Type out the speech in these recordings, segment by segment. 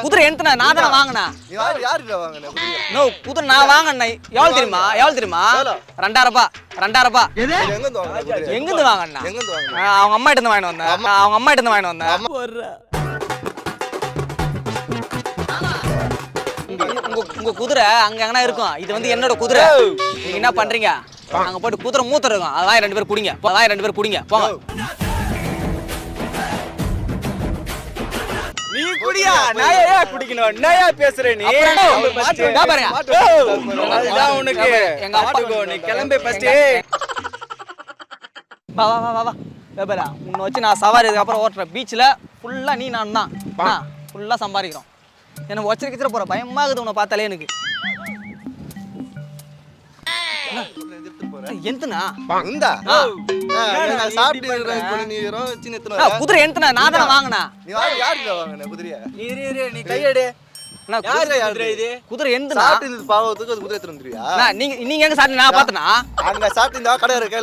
குதிரை எந்தனா நான் தானே வாங்கினா நீ யாரு யாருல வாங்கின குதிரையை? நோ குதிரை நான் வாங்கினேன். எவ்வளவு தெரியுமா? எவ்வளோ? எங்கிருந்து வாங்கினா அவங்க அம்மா கிட்ட இருந்து வாங்கிட்டு வந்தேன். அவங்க அம்மா கிட்ட வாங்கிட்டு வந்தேன். உங்க- உங்க உங்க குதிரை அங்க எங்கனா இருக்கும். இது வந்து என்னோட குதிரை. நீங்க என்ன பண்றீங்க? அங்க போயிட்டு குதிரை மூத்தர் இருக்கும். அதான் ரெண்டு பேர் குடிங்க. அதான் ரெண்டு பேர் குடிங்க. போங்க. நீ குடியா நான் ஏன் குடிக்கணும்? நான் பேசுற நீ? அப்புறம் உனக்கு. எங்க அப்பா மாட்டுக்கோ, நீ கிளம்பு ஃபர்ஸ்ட் வா வா வா வா வா. வேபரா உன்னை வச்சு நான் சவாரி இதுக்கப்புறம் ஓட்டுறேன். பீச்சில் ஃபுல்லாக நீ நான் தான். ஃபுல்லாக சம்பாதிக்கிறோம். எனக்கு வச்சிருக்க வச்சிட போகிற பயமாக இருக்குது உன்னை பார்த்தாலே எனக்கு. எந்தனா இந்தா. நீ குதிரை எந்தனா நான் தானே வாங்கினா நீ யாரு யாருல வாங்கின குதிரையை இரு நீ கையெடு. குதிரை குதிரை இது? குதிரை எந்தனா சாப்பிட்டு இருந்தது பாவத்துக்கு அது குதிரை அண்ணா, நீங்க நீங்க எங்க சாப்பிட்டு நான் பார்த்தனா அங்க சாப்பிட்டு இந்த கடை இருக்க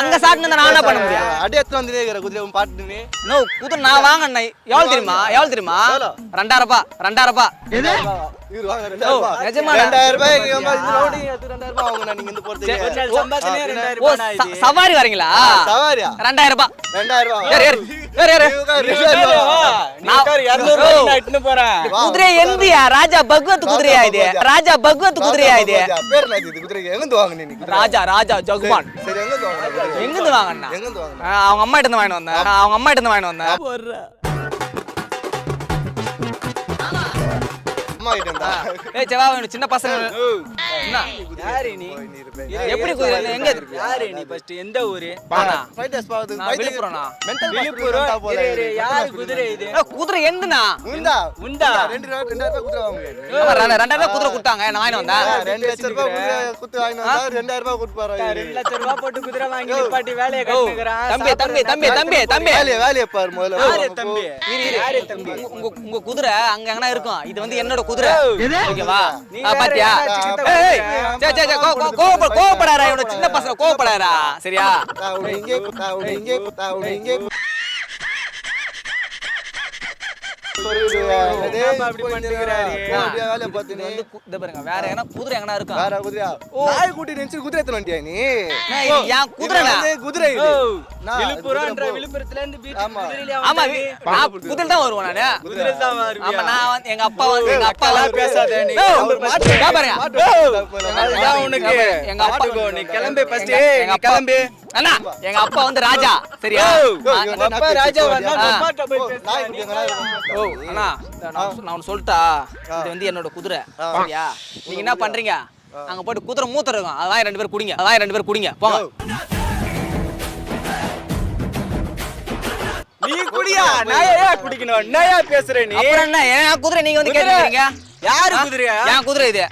அங்க சாப்பிட்டு நான் என்ன பண்ண முடியும்? அடி எடுத்து வந்து இருக்கிற குதிரை உன் பாட்டு நீ நோ குதிரை நான் வாங்கினேன் எவ்வளவு தெரியுமா? எவ்வளவு தெரியுமா? ரெண்டாயிரம் ரூபாய் ரெண்டாயிரம் ரூபாய் வாங்க சவாரி வரீங்களா? சவாரியா? ரெண்டாயிரம் ரூபாய் ரெண்டாயிரம் ரூபாய் குதிரை எந்தியா? ராஜா பகவத் குதிரையா இது? ராஜா பகவத் குதிரையா இது? ராஜா ராஜா ஜகுமான்? எங்கிருந்து வாங்குன அவங்க அம்மா கிட்ட இருந்து வாங்கிட்டு வந்தேன். அவங்க அம்மா கிட்ட இருந்து வாங்கிட்டு வந்தேன். அம்மா கிட்ட இருந்தா ஏய் செவா வேணும் சின்ன பசங்க. என்ன? யாரு நீ. எப்படி குதிரை? எங்க யாரு நீ ஃபர்ஸ்ட் எந்த ஊரு? விழுப்புரம். யாரு குதிரை இது? ஏய், குதிரை எந்துண்ணா உண்டா? உண்டா? ரெண்டு ரூபா ரெண்டாயிரம் ரூபாய் குதிரை வாங்க ரெண்டாயிரம் ரூபாய் கொடுத்தாங்க. நான் வந்தேன். ரெண்டு லட்சம் ரூபாய் குதிரை குத்து வந்தா ரெண்டாயிரம் ரூபாய் கொடுப்பாரு ரெண்டு லட்சம் ரூபாய் போட்டு குதிரை வாங்கி நிப்பாட்டி வேலையை ஓ, கட்டுக்கிறான் தம்பி தம்பி தம்பி தம்பி தம்பி. வேலையை வேலையை பாரு முதல்ல. யாரு தம்பி? இரு, இரு. யாரு தம்பி? உங்க- உங்க உங்க குதிரை அங்க எங்கனா இருக்கும். இது வந்து என்னோட குதிரை. ஓகேவா? ஆ, வேற பாத்தியா? சே, சே, சே, கோ- கோ- கோவப்பட- கோவப்படாதடா, இவனை சின்ன பசங்க கோவப்படாதடா, சரியா? வேற எங்கனா குதிரை எங்கனா இருக்கும் வேற குதிரையா? நாய் கூட்டி நினைச்சு குதிரை எடுத்துட்டு வந்துட்டியா நீ? என் குதிரை குதிரை போ. விழுப்புரத்துல இருந்து பீச் ஆமா. குதிரை. தான் வருவேன் நானு. குதிரை தான் ஆமா வருவியா? நான் வந்து எங்க அப்பா வந்து எங்க அப்பா வந்து பேசாத நீ. பாருங்க. உனக்கு. எங்க அப்பா மாட்டுக்கோ, நீ கிளம்பு ஃபர்ஸ்ட் எங்க- நீ எங்க அப்பா- கிளம்பு. அண்ணா எங்க அப்பா வந்து ராஜா. சரியா? அப்பா ராஜா ஓ, அண்ணா நான் சொல்லிட்டா? இது வந்து என்னோட குதிரை. சரியா? நீங்க என்ன பண்றீங்க? அங்க போயிட்டு குதிரை மூத்தர் இருக்கும் அதான் ரெண்டு பேர் குடிங்க. அதான் ரெண்டு பேர் குடிங்க. போங்க. நீ குடியா? நான் ஏன் குடிக்கணும்? ஏன் பேசுற நீ? அப்புறம் என்ன? என் குதிரை நீங்க வந்து. கேட்டுக்கிறீங்க? யாரு குதிரையா? என் குதிரை இது?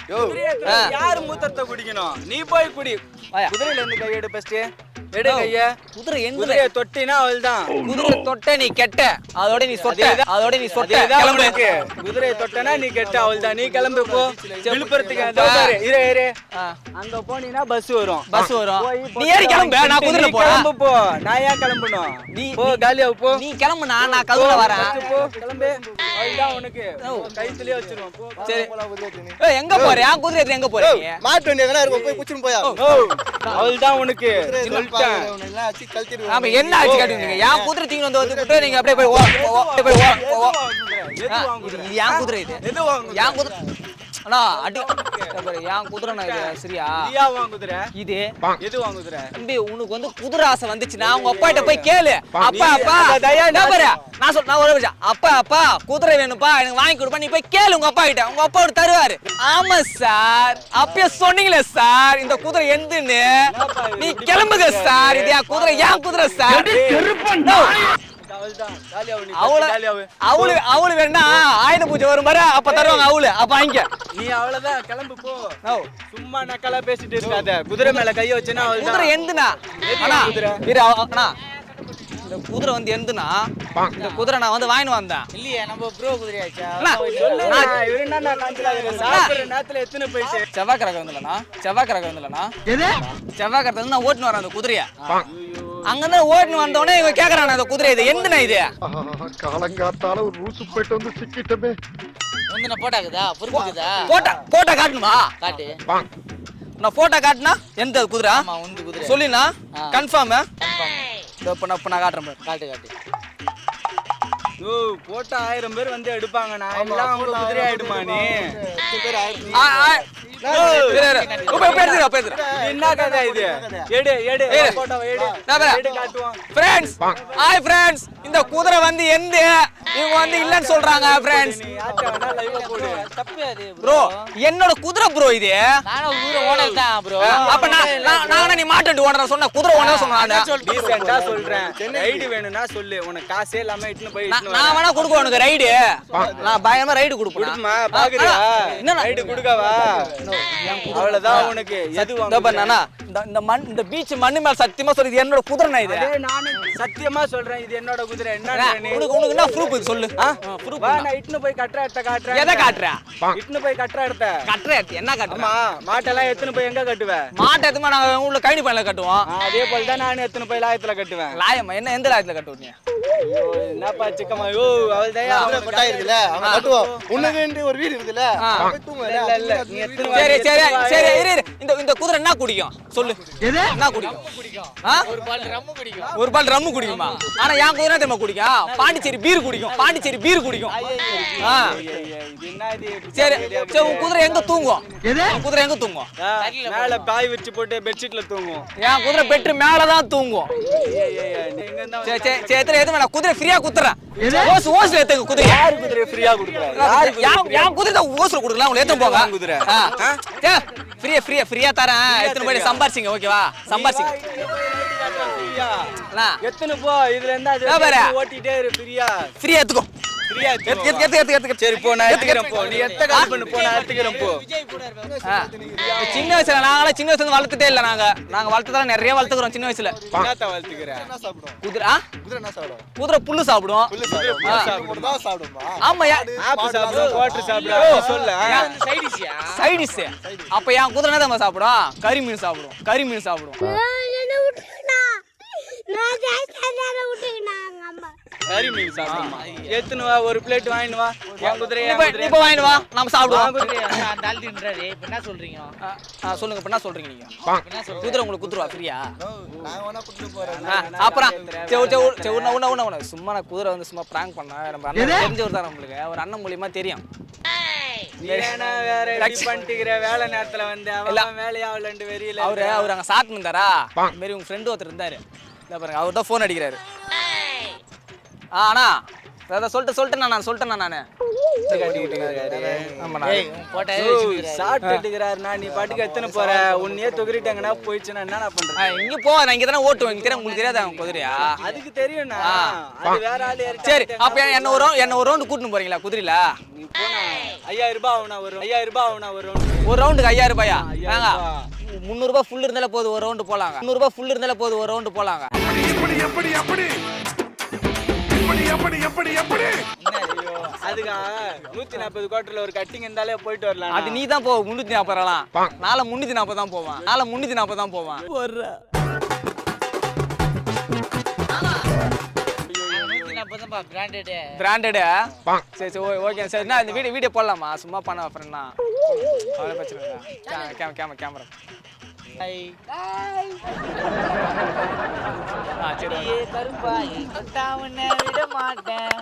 யாரு மூத்தத்தை குடிக்கணும்? நீ போய் குடி. குதிரையில இருந்து கை எடு ஃபர்ஸ்ட் குதிரை எந்த குதிரையை தொட்டினா அவள்தான் குதிரை தொட்ட நீ கெட்ட. அதோட நீ சொட்ட. அதேதான். அதோட நீ சொட்ட. அதேதான் கிளம்பு. உனக்கு. குதிரையை தொட்டனா நீ கெட்ட அவள்தான் நீ கிளம்பு போ. விழுப்புரத்துக்கு இரு இரு. அங்க பஸ் வரும். பஸ் வரும். போய் நீ ஏறி கிளம்பு. நான் குதிரை கிளம்பு போறேன். போ. நான் ஏன் கிளம்பணும்? நீ- போ காலியா போ. நீ கிளம்புனா நான் கதுல வரேன். first போ கிளம்பு. அவள்தான் உனக்கு. கைத்துலயே வச்சிருவோம். போ சரி. போலாம் குதிரை எங்க போற? குதிரை எங்க மாட்டு வண்டி இருக்கும் போய் குச்சின்னு போயா. ஓ அவள்தான் உனக்கு. ஆமா என்ன ஆச்சு காட்டுவீங்க என் குதிரை தீங்க வந்து வந்து நீங்க அப்படியே போய் போய் ஓ? இது குதிரை? என் குதிரை அண்ணா அடி என் குதிரை நான் இது? சரியா? நீயா வாங்குதுற இது. எது வாங்குதுற தம்பி உனக்கு வந்து குதிரை ஆசை வந்துச்சுன்னா உங்க அப்பா கிட்ட போய் கேளு. அப்பா அப்பா. தயா நான் சொல் நான் ஒரு நிமிஷம். அப்பா அப்பா குதிரை வேணும்ப்பா. எனக்கு வாங்கி கொடுப்பா. நீ போய் கேளு உங்க அப்பா கிட்ட. உங்க அப்பா ஒரு தருவாரு. ஆமா சார். அப்பயே சொன்னீங்களே சார். இந்த குதிரை எந்துன்னு. நீ கிளம்புங்க சார். இது என் குதிரை என் குதிரை சார். அவள அவளு அவளு. வேணா ஆயுத பூஜை வரும் பாரு அப்ப தருவாங்க அவளு அப்ப வாங்கிக்க. நீ அவ்வளவுதான் கிளம்பு போ. சும்மா நக்கலா பேசிட்டு இருக்காத குதிரை மேல கைய வச்சேன்னா குதிரை எந்துனா? குதிரை? அண்ணா. இந்த குதிரை வந்து எந்துனா இந்த குதிரை நான் வந்து வாங்கிட்டு வந்தேன். இல்லையே நம்ம ப்ரோ சாப்பிடுற நேரத்துல எத்தனை போயிட்டு செவ்வாய் கிரகம் வந்துலண்ணா செவ்வாய் கிரகம் வந்துலண்ணா செவ்வாய் கிரகத்துல நான் ஓட்டுன்னு வரேன் அந்த குதிரைய. அங்கதான் ஓடினு வந்தோடனே இவங்க கேக்குறாங்க அந்த குதிரை இது எந்தண்ணா இது? காலங்காத்தால ஒரு ரூசு போயிட்டு வந்து சிக்கிட்டமே. முந்தின போட்டாக்குதா பொறுப்புக்குதா போட்டா போட்டா காட்டணுமா? காட்டு. நான் போட்டோ காட்டினா எந்த குதிரை? ஆமா உந்து குதிரை. சொல்லினா. கன்ஃபார்ம். இப்போ நான் இப்போ நான் காட்டுறேன் பாரு. காட்டு காட்டு. ஓ போட்ட ஆயிரம் பேர் வந்து எடுப்பாங்க நான் எல்லாம் குதிரை ஆயிடுமா நீ? என்ன கதை இது எடு எடு இந்த குதிரை வந்து எந்த இவங்க வந்து இல்லைன்னு சொல்றாங்க ஃப்ரெண்ட்ஸ் ப்ரோ என்னோட குதிரை ப்ரோ இது. ஓனர் தான் ப்ரோ அப்ப நான் நான் நான் நீ மாட்டு ஓடுற சொன்ன குதிரை ஓடுற சொன்னேன் டீசெண்டா சொல்றேன். ரைடு வேணும்னா சொல்லு உனக்கு காசே இல்லாம இட்டுன்னு போய் நான் நான் வேணா கொடுப்பேன் உனக்கு ரைடு நான் பயமா ரைடு கொடுப்பேன்? பாக்குறியா? என்ன ரைடு கொடுக்கவா? அவ்வளவுதான் உனக்கு எது நானா, இந்த மண் இந்த பீச் மண்ணு மேல சத்தியமா சொல்லி இது என்னோட குதிரை இது. அதே நானு சத்தியமா சொல்றேன் இது என்னோட குதிரை. என்ன உனக்கு உனக்கு என்ன ப்ரூஃப் இது? சொல்லு. வா நான் இட்டுன்னு போய் கட்டுற இடத்த காட்டுறேன். எதை காட்டுற? இட்டுன்னு போய் கட்டுற இடத்த கட்டுற எடுத்து என்ன காட்டுற? ஆமா மாட்டெல்லாம் எத்தனை போய் எங்க கட்டுவேன் மாட்டை எதுமா நாங்க உள்ள கழனி பண்ணல கட்டுவோம். அதே போல தான் நான் எத்தனை போய் லாயத்துல கட்டுவேன். லாயமா என்ன எந்த லாயத்துல கட்டுவோம் ஐயோ, என்னப்பா சிக்கமா ஐயோ அவள் குதிரை கொட்டா இருக்குல்ல அவன் கட்டுவோம். உனக்கு ஒரு வீடு இருக்குல்ல இல்ல இல்ல நீ எத்தனை சரி சரி எத்தனை சரி இரு இரு. இந்த இந்த குதிரை என்ன குடிக்கும்? சொல்லு. என்ன குடிக்கும்? ஒரு பால் ரம்மு பிடிக்கும் ஒரு பால் ரம்மு குடிக்குமா? ஆனா என் குதிரை தெரியுமா குடிக்கும்? பாண்டிச்சேரி பீர் குடிக்கும். பாண்டிச்சேரி பீர் குடிக்கும். சரி? சரி உன் குதிரை எங்க தூங்கும்? உன் குதிரை எங்க தூங்கும்? மேல பாய் வச்சு போட்டு பெட்ஷீட்ல தூங்கும். என் குதிரை பெட்ரு மேலதான் தூங்கும். சரி சரி சரி எத்தனை எதுவும் வேணாம். குதிரை ஃப்ரீயா குத்துறேன். ஓசு ஓசுல எடுத்துங்க குதிரை யாரு குதிரை ஃப்ரீயா என் என் குதிரை தான் ஓசுல கொடுக்கலாம் உங்களை ஏத்துன்னு போங்க. குதிரை? ஃப்ரீயா ஃப்ரீயா ஃப்ரீயா தரேன். எத்தனை போய் சம்பாரிச்சிங்க ஓகேவா? சம்பாரிச்சிங்க. எத்தனை போ இதுல இருந்தா அது. ஓட்டிட்டே இரு ஃப்ரீயா. ஃப்ரீயா எடுத்துக்கோ ஃப்ரீயா எடுத்து எடுத்து எடுத்து எடுத்து எடுத்து சரி போ நான் எடுத்துக்கிறேன் போ. நீ எத்த கால் பண்ணு போ நான் எடுத்துக்கிறேன் போ. ஆ. சின்ன வயசுல நாங்களாம் சின்ன வயசுல இருந்து வளர்த்துட்டே இல்ல நாங்க. நாங்க நிறைய வளர்த்துக்கிறோம் சின்ன வயசுல. என்னத்த வளர்த்துக்கிறேன். என்ன குதிரை ஆ? குதிரை என்ன சாப்பிடும் குதிரை புல்லு சாப்பிடும் புல்லு சாப்பிடும் மட்டும் தான் சாப்பிடுமா ஆமா யா- ஆப்பிள் சாப்பிடு குவாட்டர் சாப்பிடு சொல்லு. சைடிஷியா சைட் டிஷ் அப்ப என் குதிரை என்ன கறி மீன் சாப்பிடும் கறி மீன் சாப்பிடும் என்ன விட்டுக்கணா நான் ஜெயிச்சதால விட்டுக்கினாங்க அம்மா கறி மீன் சாப்பிடுமா? எத்துன்னு வா ஒரு பிளேட் வாங்கிட்டு வா. என் குதிரை நீ என் போய்- நீ குதிரை போய் வாங்கிட்டு வா. நம்ம சாப்பிடுவோம். அந்த ஆள் தின்றாரு இப்ப என்ன சொல்றீங்க? சொல்லுங்க. இப்ப என்ன சொல்றீங்க நீங்க? என்ன சொல்றீங்க? குதிரை உங்களுக்கு குத்துருவா ஃப்ரீயா? அப்புறம் உன்ன சும்மா நான் குதிரை வந்து சும்மா ப்ராங்க் பண்ணேன் நம்ம அண்ணன் தெரிஞ்சவர் தான் நம்மளுக்கு. ஒரு அண்ணன் மூலியமா தெரியும். வேலை நேரத்துல வந்து அவன் வேலையாவலன்ட்டு வெறியில அவரு அவர் அங்க சாட் இருந்தாரா? இந்த மாதிரி உங்க ஃப்ரெண்டு ஒருத்தர் இருந்தாரு. இந்த பாருங்க அவர் தான் ஃபோன் அடிக்கிறாரு. ஆ அண்ணா அதான் சொல்லிட்டு சொல்லிட்டேன் நான் சொல்லிட்டேன் நானு. நீ பாட்டுக்கு எத்தனை போற. உன்னையே தொகுறிட்டாங்கன்னா போயிடுச்சுன்னா என்ன பண்ற ஆ, இங்க போ நான் இங்க தானே ஓட்டுவேன். இங்க தெரியும் உங்களுக்கு தெரியாதா குதிரையா? அதுக்கு. அது வேற ஆளு சரி அப்ப என்ன ஒரு என்ன ஒரு ரவுண்டு கூட்டின்னு போறீங்களா குதிரையில? ஐயாயிரம் ரூபாய் ஆகுனா வரும் ஐயாயிரம் ரூபாய் ஆகுனா வரும் ஒரு ரவுண்டுக்கு ஐயாயிரம் ரூபாயா? ஐயாயிரம் ஏங்க ரூபாய். முந்நூறு ரூபாய் ஃபுல் இருந்தாலே போதும் ஒரு ரவுண்டு போலாங்க. முந்நூறு ரூபாய் ஃபுல் இருந்தாலே போதும் ஒரு ரவுண்டு போலாங்க. ஐயோ, அதுக்கா நூத்தி நாற்பது கோட்டர்ல ஒரு கட்டிங் இருந்தாலே போயிட்டு வரலாம் அது நீ தான் போவ முன்னூத்தி நாற்பது ரூபாலாம் நாளை முன்னூத்தி நாற்பது தான் போவான். நாளை முன்னூத்தி நாற்பது தான் போவான் பிராண்டடு பிராண்டடு சரி சரி ஓகே. சரி நான் இந்த வீடியோ வீடியோ போடலாமா? சும்மா பண்ண ஃப்ரெண்ட்னா அவ்வளோ பிரச்சனை இல்லை கேமரா கேமரா. உன்னை விட மாட்டேன்.